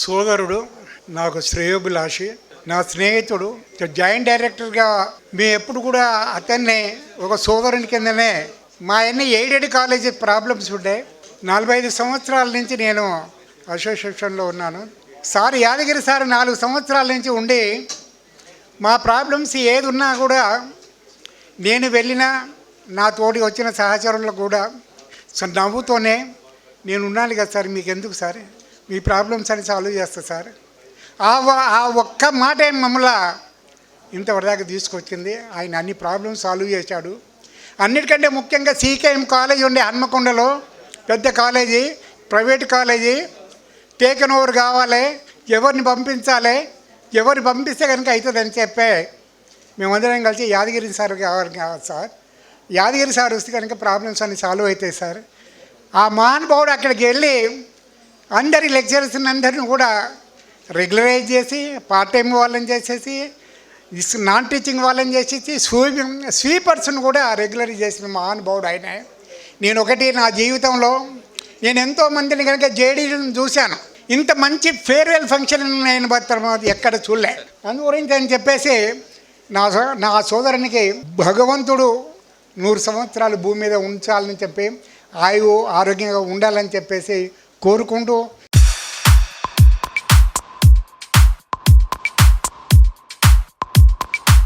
సోదరుడు నాకు శ్రేయోభిలాషి నా స్నేహితుడు జాయింట్ డైరెక్టర్గా మేము ఎప్పుడు కూడా అతన్ని ఒక సోదరుని కిందనే మా అన్ని ఎయిడెడ్ కాలేజీ ప్రాబ్లమ్స్ ఉండే. నలభై ఐదు సంవత్సరాల నుంచి నేను అసోసియేషన్లో ఉన్నాను. సార్ యాదగిరి సార్ నాలుగు సంవత్సరాల నుంచి ఉండి మా ప్రాబ్లమ్స్ ఏది ఉన్నా కూడా నేను వెళ్ళినా నా తోటి వచ్చిన సహచరులకు కూడా నవ్వుతోనే నేను ఉన్నాను కదా సార్ మీకు ఎందుకు సార్? మీ ప్రాబ్లమ్స్ అని సాల్వ్ చేస్తా సార్. ఆ ఆ ఒక్క మాట మమ్మల్ని ఇంతవరదాకా తీసుకొచ్చింది. ఆయన అన్ని ప్రాబ్లమ్స్ సాల్వ్ చేశాడు. అన్నిటికంటే ముఖ్యంగా సీకేఎం కాలేజ్ ఉండే హన్మకొండలో పెద్ద college private college taken over కావాలి. ఎవరిని పంపించాలి? ఎవరిని పంపిస్తే కనుక అవుతుందని చెప్పే మేమందరం కలిసి యాదగిరి సార్ కావాలి కావాలి సార్. యాదగిరి సార్ వస్తే కనుక ప్రాబ్లమ్స్ అన్ని సాల్వ్ అవుతాయి సార్. ఆ మహానుభావుడు అక్కడికి వెళ్ళి అందరి లెక్చరర్స్ అందరిని కూడా రెగ్యులరైజ్ చేసి పార్ట్ టైం వాళ్ళని చేసేసి నాన్ టీచింగ్ వాళ్ళని చేసేసి స్వీపింగ్ స్వీపర్స్ని కూడా రెగ్యులరైజ్ చేసిన మహానుభావుడు ఆయన. నేను ఒకటి నా జీవితంలో నేను ఎంతో మందిని కనుక జేడీలను చూశాను. ఇంత మంచి ఫేర్వెల్ ఫంక్షన్ నేను మాత్రం ఎక్కడ చూడలే. అందు గురించి అని చెప్పేసి నా సో- నా సోదరునికి భగవంతుడు నూరు సంవత్సరాలు భూమి మీద ఉంచాలని చెప్పి ఆయువు ఆరోగ్యంగా ఉండాలని చెప్పేసి కోరుకుంటూ